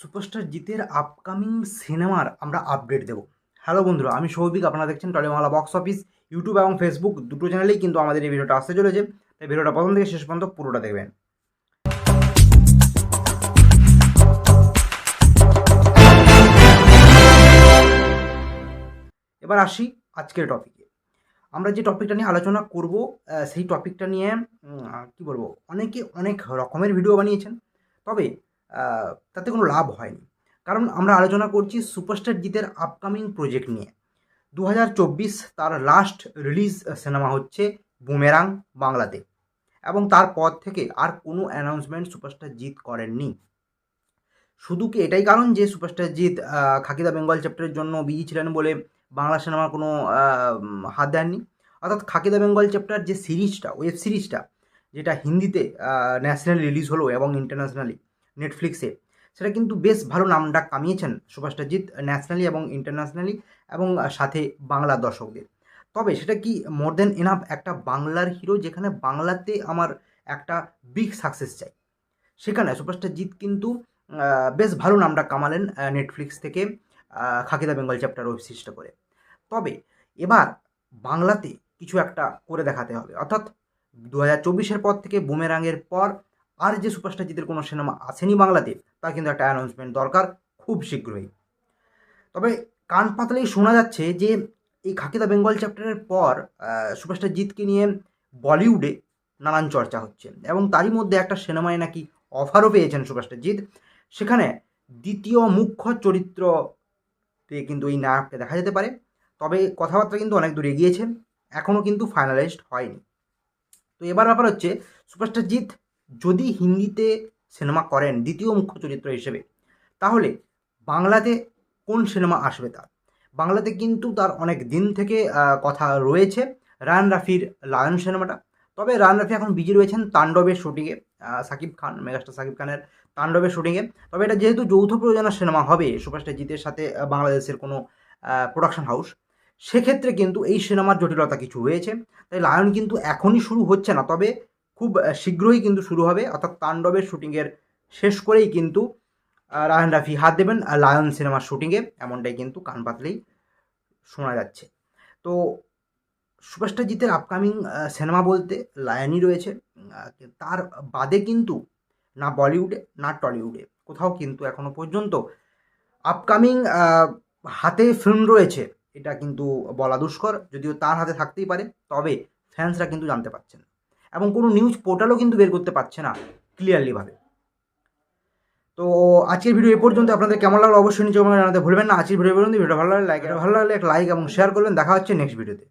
Superstar জিতের upcoming সিনেমার আমরা আপডেট দেবো। হ্যালো বন্ধুরা, আমি সৌভিক, আপনারা দেখছেন টলিমালা বক্স অফিস ইউটিউব এবং ফেসবুক দুটো চ্যানেলেই কিন্তু আমাদের এই ভিডিওটা আসতে চলেছে। তাই ভিডিওটা প্রথম থেকে শেষ পর্যন্ত পুরোটা দেখবেন। এবার আসি আজকের টপিকে আমরা যে টপিকটা নিয়ে আলোচনা করব সেই টপিকটা নিয়ে কি বলব, অনেকে অনেক রকমের ভিডিও বানিয়েছেন। তবে তাতে কোনো লাভ হয়নি। কারণ আমরা আলোচনা করছি সুপারস্টার জিতের আপকামিং প্রজেক্ট নিয়ে। দু হাজার চব্বিশ তার লাস্ট রিলিজ সিনেমা হচ্ছে বুমেরাং বাংলাতে। এবং তারপর থেকে আর কোনো অ্যানাউন্সমেন্ট সুপারস্টার জিৎ করেননি। শুধু কি এটাই কারণ যে সুপারস্টার জিৎ খাকিদা বেঙ্গল চ্যাপ্টারের জন্য বিজি ছিলেন বলে বাংলা সিনেমার কোনো হাত দেননি? অর্থাৎ খাকিদা বেঙ্গল চ্যাপ্টার যে সিরিজটা ওয়েব সিরিজটা যেটা হিন্দিতে ন্যাশনাল রিলিজ হলো এবং ইন্টারন্যাশনালি নেটফ্লিক্সে সেটা কিন্তু বেশ ভালো নামডাক কামিয়েছেন সুভাষটা জিৎ ন্যাশনালি এবং ইন্টারন্যাশনালি এবং সাথে বাংলার দর্শকদের। তবে সেটা কি মোর দেন এনাফ একটা বাংলার হিরো যেখানে বাংলাতে আমার একটা বিগ সাকসেস চাই? সেখানে সুপারস্টার জিৎ কিন্তু বেশ ভালো নামটা কামালেন নেটফ্লিক্স থেকে খাকিদা বেঙ্গল চ্যাপ্টার ওয়েব সিরিজটা করে। তবে এবার বাংলাতে কিছু একটা করে দেখাতে হবে। অর্থাৎ দু হাজার চব্বিশের পর থেকে বুমেরাঙের পর আর যে সুপারস্টার কোনো সিনেমা আসেনি বাংলাতে, তার কিন্তু একটা অ্যানাউন্সমেন্ট দরকার খুব শীঘ্রই। তবে কান পাতলেই শোনা যাচ্ছে যে, এই খাকিদা বেঙ্গল চ্যাপ্টারের পর সুপারস্টার জিতকে নিয়ে বলিউডে নানান চর্চা হচ্ছে এবং তারই মধ্যে একটা সিনেমায় নাকি অফারও পেয়েছেন সুপারস্টার জিৎ সেখানে দ্বিতীয় মুখ্য চরিত্রতে কিন্তু এই নায়ককে দেখা যেতে পারে, তবে কথাবার্তা কিন্তু অনেক দূর এগিয়েছে এখনও কিন্তু ফাইনালাইজড হয়নি। তো এবার ব্যাপার হচ্ছে সুপারস্টার জিৎ যদি হিন্দিতে সিনেমা করেন দ্বিতীয় মুখ্য চরিত্র হিসেবে, তাহলে বাংলাতে কোন সিনেমা আসবে তার? বাংলাতে কিন্তু তার অনেক দিন থেকে কথা রয়েছে রায়ান রাফির লায়ন সিনেমাটা। তবে রায়ান রাফি এখন বিজি রয়েছেন তাণ্ডবের শুটিংয়ে সাকিব খান, মেগাস্টার সাকিব খানের তাণ্ডবের শুটিংয়ে। তবে এটা যেহেতু যৌথ প্রযোজনা সিনেমা হবে সুপারস্টার জিতের সাথে বাংলাদেশের কোনো প্রোডাকশন হাউস সেক্ষেত্রে কিন্তু এই সিনেমার জটিলতা কিছু রয়েছে। তাই লায়ন কিন্তু এখনই শুরু হচ্ছে না। তবে খুব শীঘ্রই কিন্তু শুরু হবে। অর্থাৎ তাণ্ডবের শুটিংয়ের শেষ করেই কিন্তু আহ, রায়হান রাফি হাত দেবেন লায়ন সিনেমার শুটিংয়ে এমনটাই কিন্তু কান পাতলেই শোনা যাচ্ছে। তো সুপারস্টার জিতের আপকামিং সিনেমা বলতে লায়নই রয়েছে। তার বাদে কিন্তু না বলিউডে না টলিউডে কোথাও কিন্তু এখনও পর্যন্ত আপকামিং হাতে ফিল্ম রয়েছে। এটা কিন্তু বলা দুষ্কর যদিও তার হাতে থাকতেই পারে তবে ফ্যান্সরা কিন্তু জানতে পারছেন। এবং কোনো নিউজ পোর্টালও কিন্তু বের করতে পারছে না ক্লিয়ারলিভাবে তো আজকের ভিডিও এ পর্যন্ত আপনাদের কেমন লাগল অবশ্যই নিচে জানাতে ভুলবেন না। আজকের ভিডিও পর্যন্ত ভিডিও ভালো লাগলে লাইক ভালো লাগলে একটা লাইক এবং শেয়ার করবেন। দেখা হচ্ছে নেক্সট ভিডিওতে